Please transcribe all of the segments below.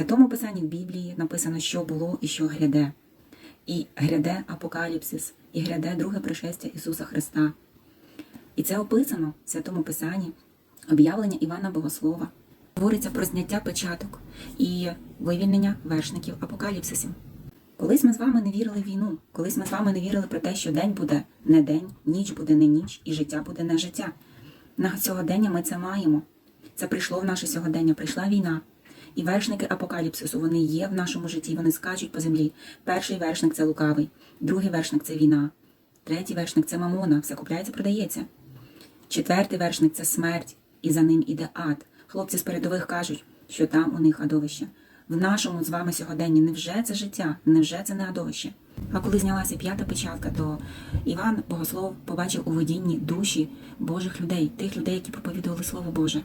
Святому Писанні в Біблії написано, що було і що гряде. І гряде апокаліпсис, і гряде друге пришестя Ісуса Христа. І це описано в Святому Писанні, об'явлення Івана Богослова. Говориться про зняття печаток і вивільнення вершників апокаліпсисів. Колись ми з вами не вірили в війну, колись ми з вами не вірили про те, що день буде не день, ніч буде не ніч, і життя буде не життя. На сьогодення ми це маємо. Це прийшло в наше сьогодення, прийшла війна. І вершники апокаліпсису вони є в нашому житті, вони скачуть по землі. Перший вершник це лукавий, другий вершник це війна, третій вершник це мамона, все купляється, продається. Четвертий вершник це смерть, і за ним іде ад. Хлопці з передових кажуть, що там у них адовище. В нашому з вами сьогоденні невже це життя, невже це не адовище? А коли знялася п'ята печатка, то Іван Богослов побачив у видінні душі Божих людей, тих людей, які проповідували Слово Боже.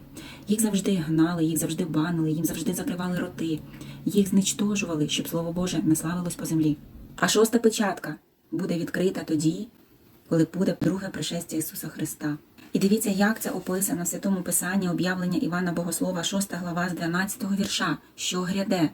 Їх завжди гнали, їх завжди банили, їм завжди закривали роти, їх зничтожували, щоб Слово Боже не славилось по землі. А шоста печатка буде відкрита тоді, коли буде друге пришестя Ісуса Христа. І дивіться, як це описано в Святому Писанні об'явлення Івана Богослова, 6 глава з 12 вірша, що гряде.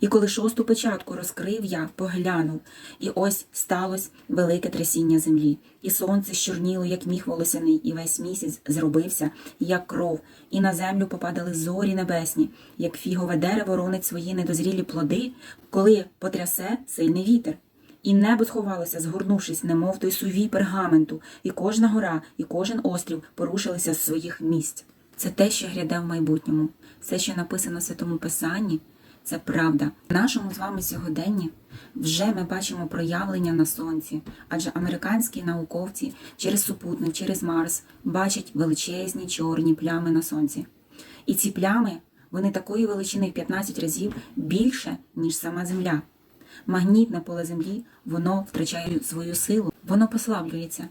І коли шосту печатку розкрив я, поглянув, і ось сталося велике трясіння землі, і сонце щорніло, як міх волосяний, і весь місяць зробився, як кров, і на землю попадали зорі небесні, як фігове дерево ронить свої недозрілі плоди, коли потрясе сильний вітер. І небо сховалося, згорнувшись, немов той сувій пергаменту, і кожна гора, і кожен острів порушилися з своїх місць. Це те, що гряде в майбутньому, все, що написано в Святому Писанні, це правда. В нашому з вами сьогоденні вже ми бачимо проявлення на сонці, адже американські науковці через супутник, через Марс бачать величезні чорні плями на сонці. І ці плями вони такої величини в 15 разів більше, ніж сама Земля. Магнітне поле Землі воно втрачає свою силу, воно послаблюється.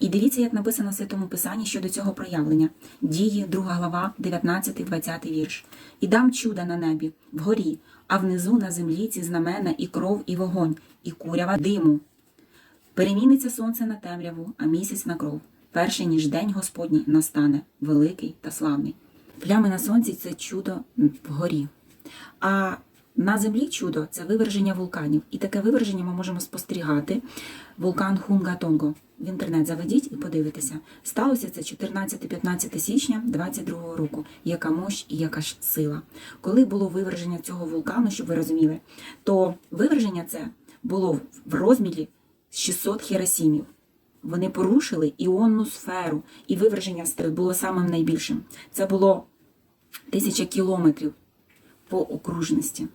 І дивіться, як написано в Святому Писанні щодо цього проявлення. Дії, 2 глава, 19-20 вірш. І дам чуда на небі, вгорі, а внизу на землі ці знамена і кров, і вогонь, і курява диму. Переміниться сонце на темряву, а місяць на кров. Перший ніж день Господній настане, великий та славний. Плями на сонці це чудо вгорі. А на землі чудо це виверження вулканів. І таке виверження ми можемо спостерігати. Вулкан Хунгатонго. В інтернет заведіть і подивитеся. Сталося це 14-15 січня 22 року. Яка мощь і яка ж сила. Коли було виверження цього вулкану, щоб ви розуміли, то виверження це було в розмірі 600 хіросімів. Вони порушили іонну сферу, і виверження було самим найбільшим. Це було тисяча кілометрів по окружності.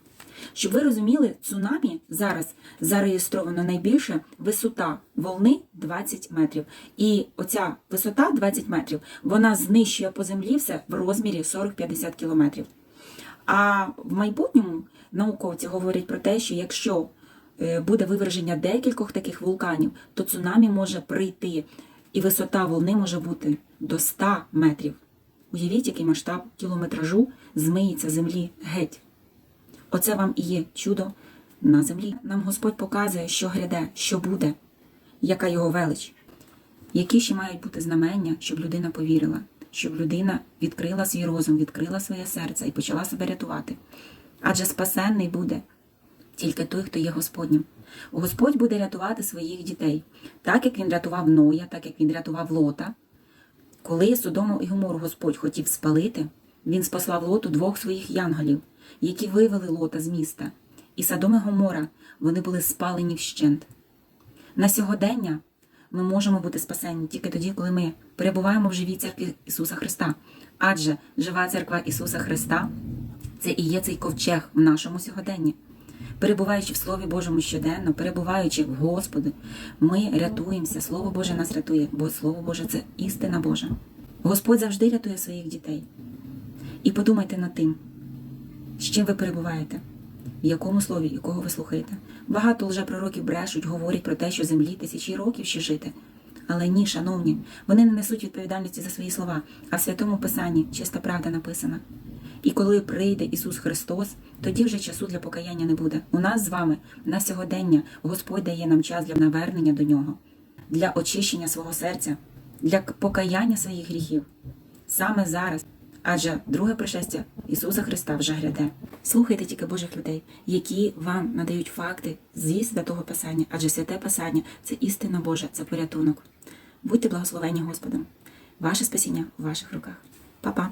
Щоб ви розуміли, цунамі зараз зареєстровано найбільше висота волни 20 метрів. І оця висота 20 метрів вона знищує по землі все в розмірі 40-50 кілометрів. А в майбутньому науковці говорять про те, що якщо е, буде виверження декількох таких вулканів, то цунамі може прийти, і висота волни може бути до 100 метрів. Уявіть, який масштаб кілометражу змиється землі геть. Оце вам і є чудо на землі. Нам Господь показує, що гряде, що буде, яка його велич, які ще мають бути знамення, щоб людина повірила, щоб людина відкрила свій розум, відкрила своє серце і почала себе рятувати. Адже спасенний буде тільки той, хто є Господнім. Господь буде рятувати своїх дітей, так як він рятував Ноя, так як він рятував Лота. Коли Содому і Гомору Господь хотів спалити, він спаслав Лоту двох своїх янголів, які вивели Лота з міста. І Содом і Гомора вони були спалені вщент. На сьогодення ми можемо бути спасені тільки тоді, коли ми перебуваємо в живій церкві Ісуса Христа. Адже жива церква Ісуса Христа це і є цей ковчег в нашому сьогоденні. Перебуваючи в Слові Божому щоденно, перебуваючи в Господи, ми рятуємося. Слово Боже нас рятує, бо Слово Боже це істина Божа. Господь завжди рятує своїх дітей. І подумайте над тим, з чим ви перебуваєте, в якому слові і кого ви слухаєте. Багато лжепророків брешуть, говорять про те, що землі тисячі років ще жити. Але ні, шановні, вони не несуть відповідальності за свої слова, а в святому Писанні чиста правда написана. І коли прийде Ісус Христос, тоді вже часу для покаяння не буде. У нас з вами на сьогодення Господь дає нам час для навернення до нього, для очищення свого серця, для покаяння своїх гріхів. Саме зараз. Адже друге пришестя Ісуса Христа вже гряде. Слухайте тільки Божих людей, які вам надають факти зі святого Писання, адже святе Писання це істина Божа, це порятунок. Будьте благословені Господом. Ваше спасіння в ваших руках. Па-па!